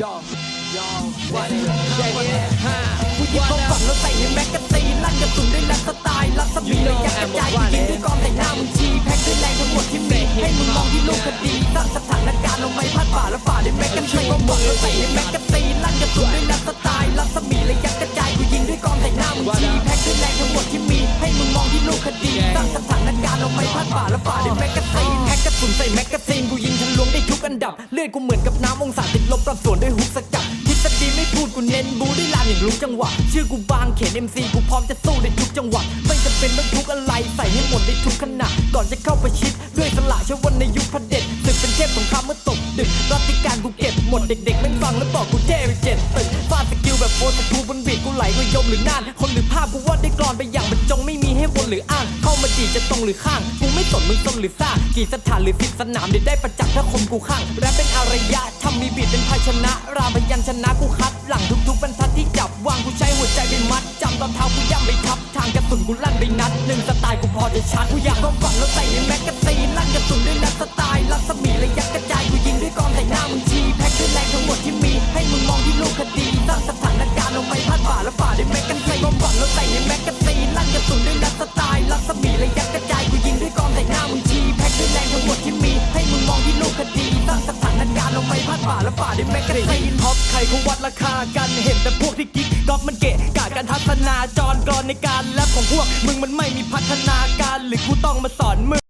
ยอมยอมวันใช่เนี่ยห้าผู้หญิงเข้าฝังแล้วใส่ในแมกกาซีนลั่นกระสุนด้วยนักสไตล์รัศมีระยะกระจายยิงด้วยกองใส่หน้ามึงชีแพ็คด้วยแรงทั้งหมดที่มีให้มึงมองที่ลูกคดีสร้างสถานการณ์ลงไม่พัดป่าและฝ่าด้วยแมกกาซีนเข้าฝังแล้วใส่ในแมกกาซีนลั่นกระสุนด้วยนักสไตล์รัศมีระยะกระจายกูยิงด้วยกองใส่หน้ามึงชีแพ็คด้วยแรงทั้งหมดที่มีให้มึงมองที่ลูกคดีสร้างสถานการณ์ลงไม่พัดป่าและฝ่าด้วยแมกกาซีนแพ็คกระสุนใส่แมกกาซีนกูยิงทะลวงได้ทุกอันดับเลือดกู จังหวะ ชื่อกูบางเขน MC กูพร้อมจะสู้ในทุกจังหวะ ไม่จำเป็นต้องทุกอะไรใส่ให้หมดในทุกขณะ ก่อนจะเข้าไปชิด ด้วยสละชวันในยุคพระเด็จศึกเป็นเทพสงครามเมื่อตกดึกรัติการกูเก็บหมดเด็กๆแม่งฟังแล้วบอกกูเท่ไปเจ็ดตึกฟาดสกิลแบบโอสกูบนบีดกูไหลกูยมหรือน่านคนหรือภาพกูวาดได้กรอนไปอย่างบรรจงไม่มีให้วนหรืออ้างเข้ามาดีจะตรงหรือข้างกูไม่สนมึงสนหรือซ่ากี่สถานหรือสิบสนามเดี๋ยวได้ประจักษ์ถ้าคมกูข้างแรปเป็นอารยะทำมีบีดเป็นภาชนะ รามพยัญชนะกูคัดหลัง กูลั่นไปนัดหนึ่งสไตล์กูพอจะชัดกูอยากต้องฝังแล้วใส่ในแมกกาซีนลั่นกระสุนด้วยนัดสไตล์รัศมีระยะกระจายกูยิงด้วยกองใส่หน้ามึงชีแพ็คด้วยแรงทั้งหมดที่มี ให้มึงมองที่ลูกคดีสร้างสถานการณ์ลงไปพัดป่าและฝ่าด้วยแมกกาซีนต้องฝังแล้วใส่ในแมกกาซีนลั่นกระสุนด้วยนัดสไตล์รัศมีระยะกระจายกูยิงด้วยกองใส่หน้ามึงชีแพ็คด้วยแรงทั้งหมดที่มีให้มึงมองที่ลูกคดีสร้างสถานการณ์ลงไปพัดป่าและฝ่าด้วยแมกกาซีนท็อปใคร เขาวัดราคากันเห็นแต่พวกที่กิ๊กก๊อกมันเกะกะการทัศนาจรกรในการแลบของพวกมึงมันไม่มีพัฒนาการหรือกูต้องมาสอนมึ